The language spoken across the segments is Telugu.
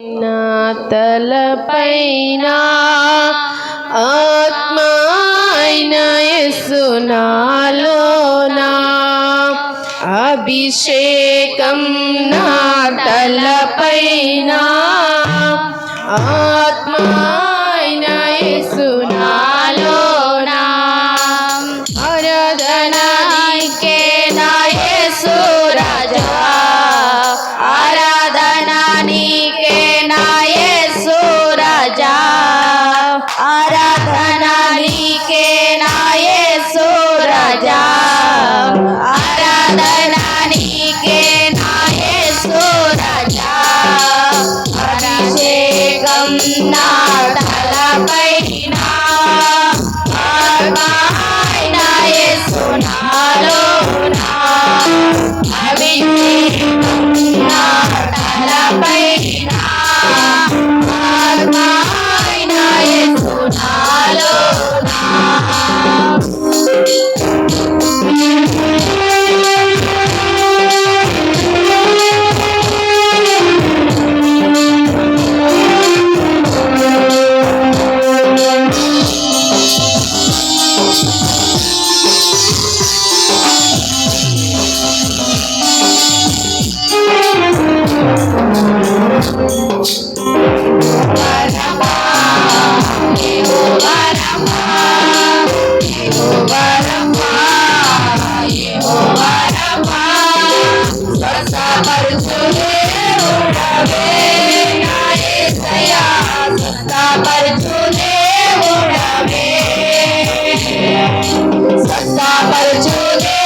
నా తలపైన ఆత్మాయన యసునాలోనా అభిషేకం నా తలపైన ఆ స్వస్థపరచునే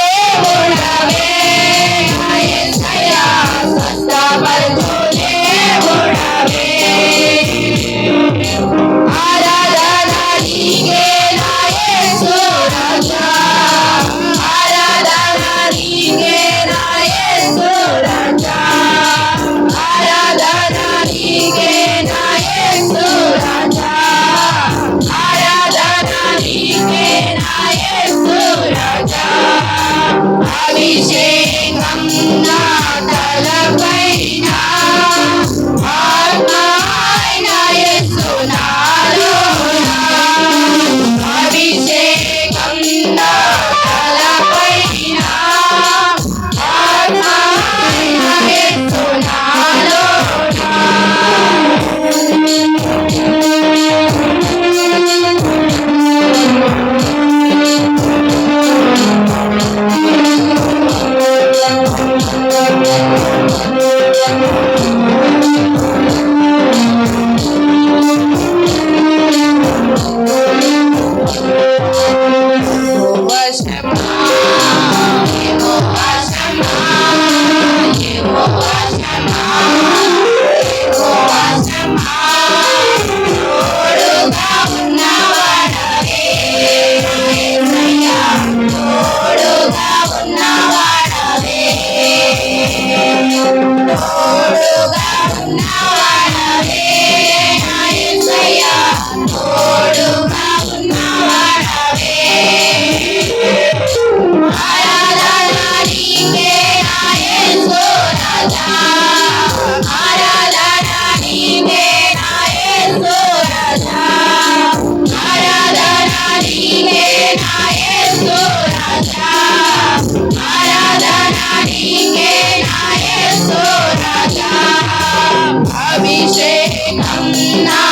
say, come now.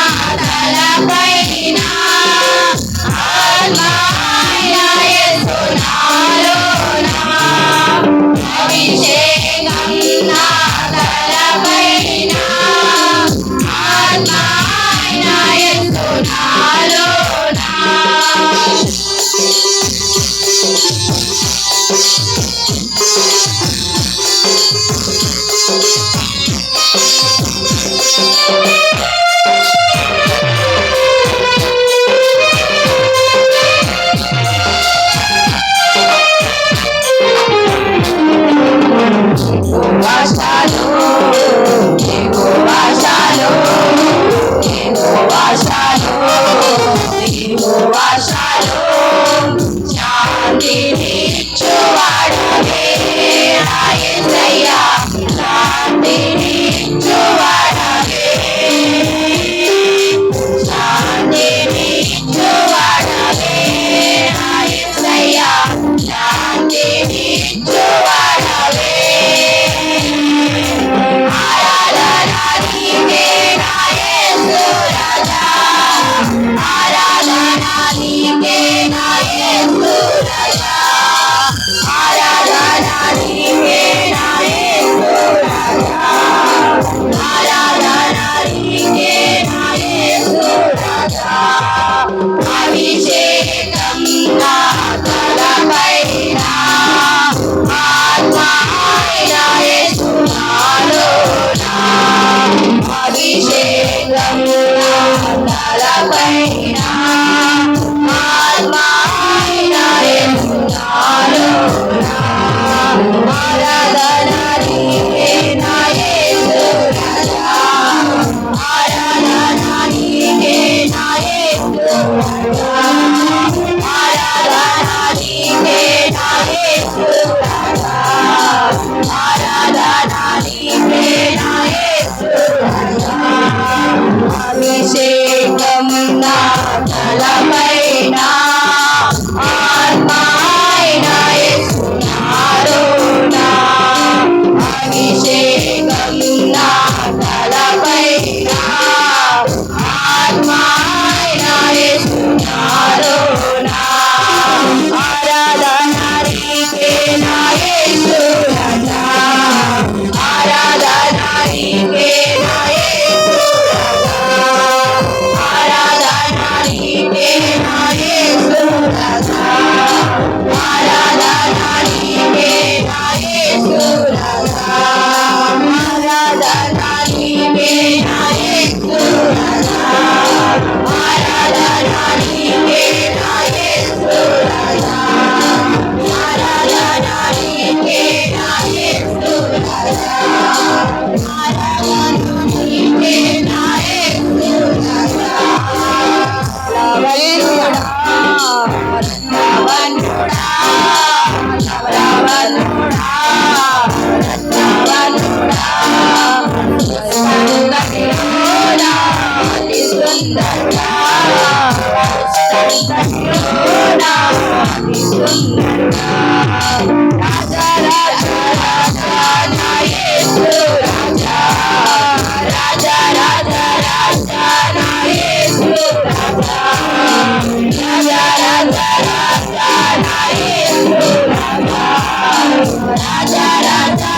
రాజా రాజా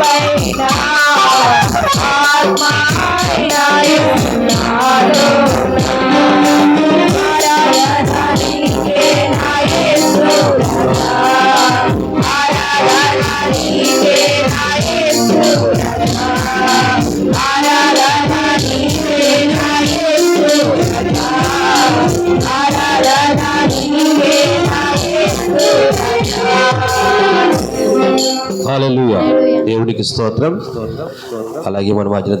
పైన దేవునికి స్తోత్రం. అలాగే మన మధ్యన